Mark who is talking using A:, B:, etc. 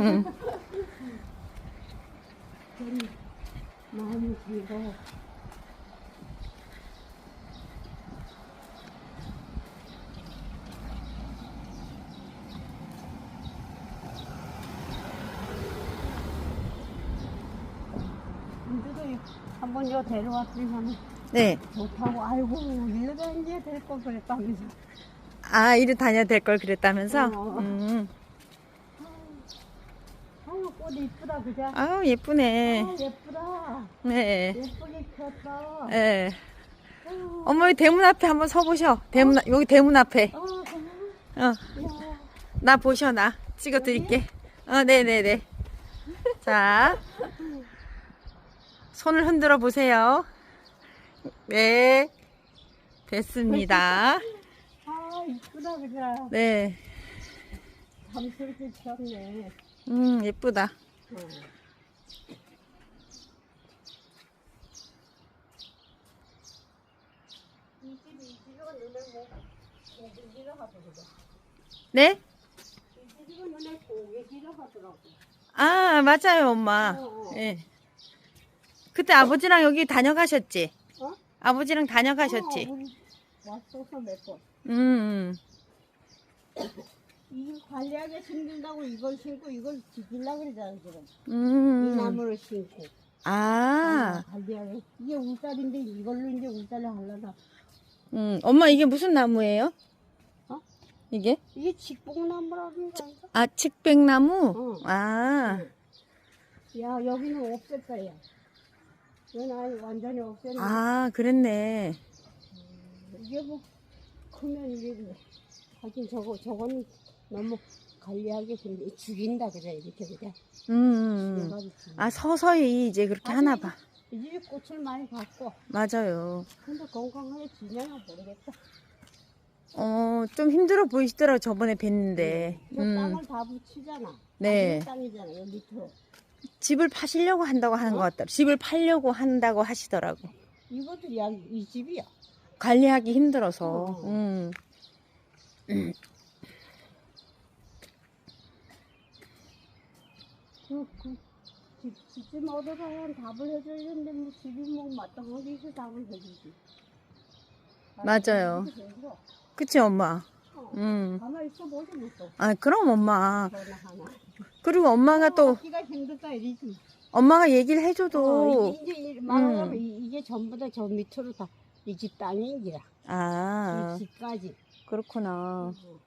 A: 응.
B: 마음이 길어. 한번 여 데려왔더니
A: 네.
B: 좋다고 아이고 일로 다니게 될걸 그랬다면서
A: 아, 이리 다녀야 될 걸 그랬다면서?
B: 어.
A: 음.
B: 꽃 이쁘다 그죠?
A: 아우, 예쁘네.
B: 아, 예쁘다
A: 네.
B: 예쁘게 폈다
A: 예.
B: 아유,
A: 어머, 이 대문 앞에 한번 서보셔. 대문, 앞- 여기 대문 앞에.
B: 아 정말
A: 어, 야나 보셔, 나. 찍어 드릴게. 어, 네 네 네. 자. 손을 흔들어 보세요. 네. 됐습니다.
B: 아 이쁘다 그죠?
A: 네.
B: 감스럽게 폈네
A: 음, 예쁘다. 네? 아, 맞아요, 엄마. 예. 그때 아버지랑 여기 다녀가셨지?
B: 어?
A: 아버지랑 다녀가셨지?
B: 어, 왔어서 몇 번
A: 음,
B: 이거 관리하기 힘들다고 이걸 신고 이걸 지키려고 그러잖아 지금 이
A: 음.
B: 나무를 신고
A: 아,
B: 관리하기 이게 울타리인데 이걸로 이제 울타리 하려나
A: 음. 엄마 이게 무슨 나무예요?
B: 어?
A: 이게?
B: 이게 직봉나무라고 그러니까
A: 아, 칡백나무?
B: 어.
A: 아,
B: 야 여기는 없앴다 야 여기 아예 완전히 없앴네
A: 아, 그랬네.
B: 이게 뭐 크면 이게 뭐 하긴 저거 저거는 너무 관리하기 힘들어 죽인다 그래 이렇게 그래
A: 음.
B: 죽여가지고 죽인다.
A: 아, 서서히 이제 그렇게 하나 봐.
B: 이 집이 꽃을 많이 갖고
A: 맞아요.
B: 근데 건강하게 지내나 모르겠다
A: 어, 좀 힘들어 보이시더라고, 저번에 뵀는데.
B: 저
A: 음.
B: 땅을 다 붙이잖아
A: 네.
B: 땅이잖아 여기 밑으로
A: 집을 파시려고 한다고 하는 것 같더라고. 집을 팔려고 한다고 하시더라고.
B: 이것도 야 이 집이야
A: 관리하기 힘들어서.
B: 어.
A: 음.
B: 그, 그 집, 집좀 얻어가야 답을 해주려는데 뭐 집이 뭐 마땅하게 해서 답을 해주지
A: 맞아요. 그치, 엄마?
B: 어.
A: 음.
B: 가만히 있어 보지 못해
A: 아, 그럼 엄마.
B: 전화 하나
A: 그리고 엄마가 또,
B: 기가 힘들다 이러지
A: 엄마가 얘기를
B: 어,
A: 해줘도,
B: 이게 이제 말하자면
A: 음.
B: 이- 이게 전부 다 저 밑으로 다 이 집 땅이 이라
A: 아,
B: 이 집까지
A: 그렇구나.
B: 어.